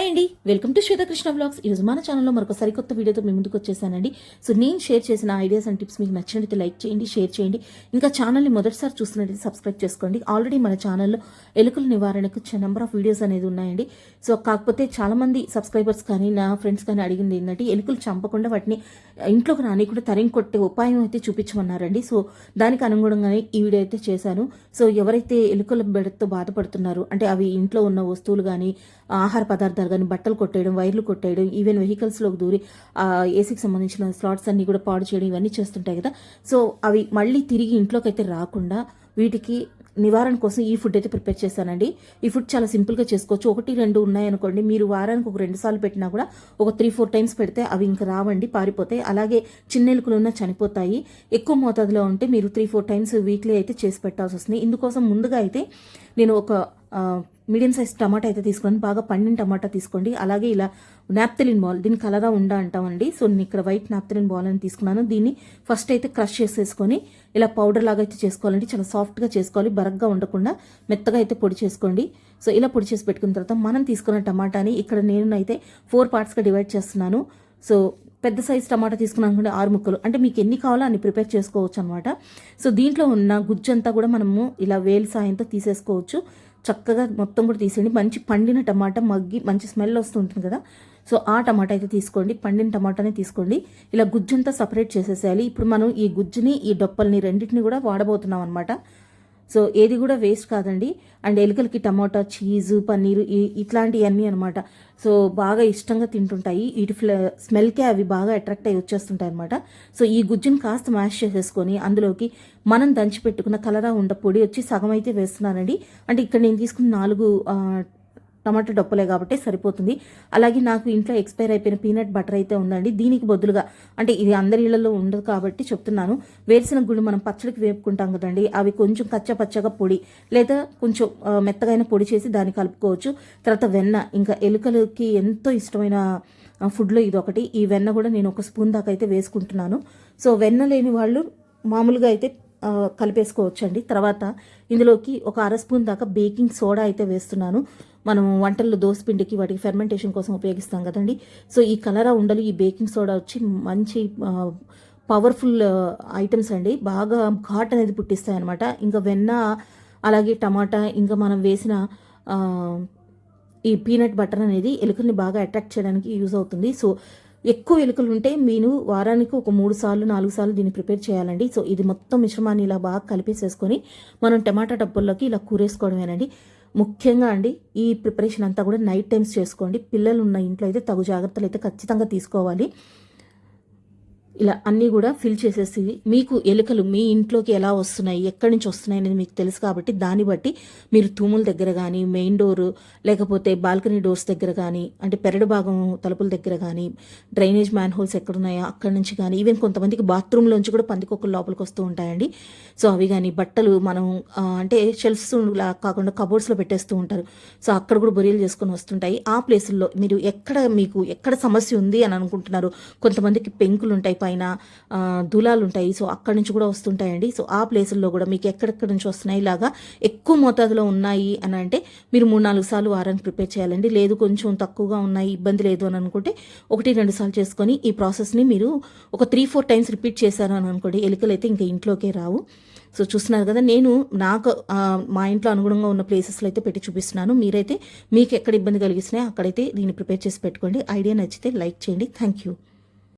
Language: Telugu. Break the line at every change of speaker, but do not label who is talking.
హాయ్ అండి. వెల్కమ్ టు శ్వేతకృష్ణ బ్లాగ్స్ ఈరోజు మన ఛానల్లో మరొక సరికొత్త వీడియోతో మీ ముందుకు వచ్చేసానండి. సో నేను షేర్ చేసిన ఐడియాస్ అండ్ టిప్స్ మీకు నచ్చినట్లయితే లైక్ చేయండి షేర్ చేయండి. ఇంకా ఛానల్ని మొదటిసారి చూస్తున్నట్లయితే సబ్స్క్రైబ్ చేసుకోండి. ఆల్రెడీ మన ఛానల్లో ఎలుకల నివారణకు నెంబర్ ఆఫ్ వీడియోస్ అనేది ఉన్నాయండి. సో కాకపోతే చాలామంది సబ్స్క్రైబర్స్ కానీ నా ఫ్రెండ్స్ కానీ అడిగింది ఏంటంటే ఎలుకలు చంపకుండా వాటిని ఇంట్లోకి రానికుండా తరిం కొట్టే ఉపాయం అయితే చూపించమన్నారండి. సో దానికి అనుగుణంగానే ఈ వీడియో అయితే చేశాను. సో ఎవరైతే ఎలుకల బెడతో బాధపడుతున్నారో అంటే అవి ఇంట్లో ఉన్న వస్తువులు కానీ ఆహార పదార్థాలు కానీ బట్టలు కొట్టేయడం వైర్లు కొట్టేయడం ఈవెన్ వెహికల్స్లోకి దూరి ఆ ఏసీకి సంబంధించిన స్లాట్స్ అన్నీ కూడా పాడు చేయడం ఇవన్నీ చేస్తుంటాయి కదా. సో అవి మళ్ళీ తిరిగి ఇంట్లోకి అయితే రాకుండా వీటికి నివారణ కోసం ఈ ఫుడ్ అయితే ప్రిపేర్ చేశానండి. ఈ ఫుడ్ చాలా సింపుల్గా చేసుకోవచ్చు. ఒకటి రెండు ఉన్నాయనుకోండి మీరు వారానికి ఒక రెండు సార్లు పెట్టినా కూడా ఒక త్రీ ఫోర్ టైమ్స్ పెడితే అవి ఇంకా రావండి పారిపోతాయి. అలాగే చిన్న ఎలుకలు ఉన్న చనిపోతాయి. ఎక్కువ మోతాదులో ఉంటే మీరు త్రీ ఫోర్ టైమ్స్ వీక్లీ అయితే చేసి పెట్టాల్సి వస్తుంది. ఇందుకోసం ముందుగా అయితే నేను ఒక మీడియం సైజ్ టమాటా అయితే తీసుకోండి బాగా పండిన టమాటా తీసుకోండి. అలాగే ఇలా నాప్తలిన్ బాల్ దీన్ని కలరా ఉండ అంటామండి. సో నేను ఇక్కడ వైట్ నాప్తలిన్ బాల్ అని తీసుకున్నాను. దీన్ని ఫస్ట్ అయితే క్రష్ చేసేసుకొని ఇలా పౌడర్ లాగా అయితే చేసుకోవాలండి. చాలా సాఫ్ట్గా చేసుకోవాలి. బరగ్గా ఉండకుండా మెత్తగా అయితే పొడి చేసుకోండి. సో ఇలా పొడి చేసి పెట్టుకున్న తర్వాత మనం తీసుకున్న టమాటాని ఇక్కడ నేను అయితే ఫోర్ పార్ట్స్గా డివైడ్ చేస్తున్నాను. సో పెద్ద సైజ్ టమాటా తీసుకున్నాం ఆరు ముక్కలు. అంటే మీకు ఎన్ని కావాలో అన్ని ప్రిపేర్ చేసుకోవచ్చు అనమాట సో దీంట్లో ఉన్న గుజ్జంతా కూడా మనము ఇలా వేలు సాయంతో తీసేసుకోవచ్చు. చక్కగా మొత్తం కూడా తీసేయండి. మంచి పండిన టమాటా మగ్గి మంచి స్మెల్ వస్తుంటుంది కదా. సో ఆ టమాటా అయితే తీసుకోండి. పండిన టమాటానే తీసుకోండి. ఇలా గుజ్జంతా సపరేట్ చేసేసేయాలి. ఇప్పుడు మనం ఈ గుజ్జుని ఈ డొప్పల్ని రెండింటిని కూడా వాడబోతున్నాం అనమాట సో ఏది కూడా వేస్ట్ కాదండి. అండ్ ఎలుకలకి టమాటా చీజు పన్నీరు ఇట్లాంటివన్నీ అనమాట సో బాగా ఇష్టంగా తింటుంటాయి. ఇటు ఫ్ల స్మెల్కే అవి బాగా అట్రాక్ట్ అయ్యి వచ్చేస్తుంటాయి అనమాట సో ఈ గుజ్జుని కాస్త మ్యాష్ చేసేసుకొని అందులోకి మనం దంచి పెట్టుకున్న కలరా ఉండ పొడి వచ్చి సగం అయితే వేస్తున్నానండి. అంటే ఇక్కడ నేను తీసుకున్న నాలుగు టమాటో డొప్పలే కాబట్టి సరిపోతుంది. అలాగే నాకు ఇంట్లో ఎక్స్పైర్ అయిపోయిన పీనట్ బటర్ అయితే ఉందండి. దీనికి బదులుగా అంటే ఇది అందరి ఇళ్ళలో ఉండదు కాబట్టి చెప్తున్నాను. వేరుసిన గుళ్ళు మనం పచ్చడికి వేపుకుంటాం కదండి. అవి కొంచెం కచ్చపచ్చగా పొడి లేదా కొంచెం మెత్తగైన పొడి చేసి దాన్ని కలుపుకోవచ్చు. తర్వాత వెన్న ఇంకా ఎలుకలకి ఎంతో ఇష్టమైన ఫుడ్లో ఇది ఒకటి. ఈ వెన్న కూడా నేను ఒక స్పూన్ దాకా అయితే వేసుకుంటున్నాను. సో వెన్న లేని వాళ్ళు మామూలుగా అయితే కలిపేసుకోవచ్చు అండి తర్వాత ఇందులోకి ఒక అర స్పూన్ దాకా బేకింగ్ సోడా అయితే వేస్తున్నాను. మనం వంటల్లో దోసపిండికి వాటికి ఫెర్మెంటేషన్ కోసం ఉపయోగిస్తాం కదండి. సో ఈ కలరా ఉండలు ఈ బేకింగ్ సోడా వచ్చి మంచి పవర్ఫుల్ ఐటమ్స్ అండి. బాగా ఘాట్ అనేది పుట్టిస్తాయి అనమాట ఇంకా వెన్న అలాగే టమాటా ఇంకా మనం వేసిన ఈ పీనట్ బటర్ అనేది ఎలుకల్ని బాగా అట్రాక్ట్ చేయడానికి యూజ్ అవుతుంది. సో ఎక్కువ ఎలుకలు ఉంటే మీరు వారానికి ఒక మూడు సార్లు నాలుగు సార్లు దీన్ని ప్రిపేర్ చేయాలండి. సో ఇది మొత్తం మిశ్రమాన్ని ఇలా బాగా కలిపేసేసుకొని మనం టమాటా డబ్బుల్లోకి ఇలా కూరేసుకోవడమేనండి. ముఖ్యంగా అండి ఈ ప్రిపరేషన్ అంతా కూడా నైట్ టైమ్స్ చేసుకోండి. పిల్లలు ఉన్న ఇంట్లో అయితే తగు జాగ్రత్తలు అయితే ఖచ్చితంగా తీసుకోవాలి. ఇలా అన్నీ కూడా ఫిల్ చేసేసి మీకు ఎలుకలు మీ ఇంట్లోకి ఎలా వస్తున్నాయి ఎక్కడి నుంచి వస్తున్నాయి అనేది మీకు తెలుసు కాబట్టి దాన్ని బట్టి మీరు తూముల దగ్గర కానీ మెయిన్ డోరు లేకపోతే బాల్కనీ డోర్స్ దగ్గర కానీ అంటే పెరడు భాగం తలుపుల దగ్గర కానీ డ్రైనేజ్ మ్యాన్ హోల్స్ ఎక్కడున్నాయో అక్కడి నుంచి కానీ ఈవెన్ కొంతమందికి బాత్రూంలోంచి కూడా పందికొక్కలు లోపలికి వస్తూ ఉంటాయండి. సో అవి కానీ బట్టలు మనం అంటే షెల్ఫ్స్ లా కాకుండా కబోర్డ్స్లో పెట్టేస్తూ ఉంటారు. సో అక్కడ కూడా బొరియలు చేసుకొని వస్తుంటాయి. ఆ ప్లేసుల్లో మీరు ఎక్కడ మీకు ఎక్కడ సమస్య ఉంది అని అనుకుంటున్నారు కొంతమందికి పెంకులు ఉంటాయి పైన దూలాలు ఉంటాయి సో అక్కడి నుంచి కూడా వస్తుంటాయండి. సో ఆ ప్లేసుల్లో కూడా మీకు ఎక్కడెక్కడి నుంచి వస్తున్నాయి ఇలాగా ఎక్కువ మోతాదులో ఉన్నాయి అని అంటే మీరు మూడు నాలుగు సార్లు వారానికి ప్రిపేర్ చేయాలండి. లేదు కొంచెం తక్కువగా ఉన్నాయి ఇబ్బంది లేదు అని అనుకుంటే ఒకటి రెండు సార్లు చేసుకొని ఈ ప్రాసెస్ని మీరు ఒక త్రీ ఫోర్ టైమ్స్ రిపీట్ చేశారు అని అనుకోండి. ఎలుకలు అయితే ఇంకా ఇంట్లోకే రావు. సో చూస్తున్నారు కదా నేను నాకు మా ఇంట్లో అనుగుణంగా ఉన్న ప్లేసెస్లో అయితే పెట్టి చూపిస్తున్నాను. మీరైతే మీకు ఎక్కడ ఇబ్బంది కలిగిస్తున్నాయో అక్కడైతే దీన్ని ప్రిపేర్ చేసి పెట్టుకోండి. ఐడియా నచ్చితే లైక్ చేయండి. Thank you.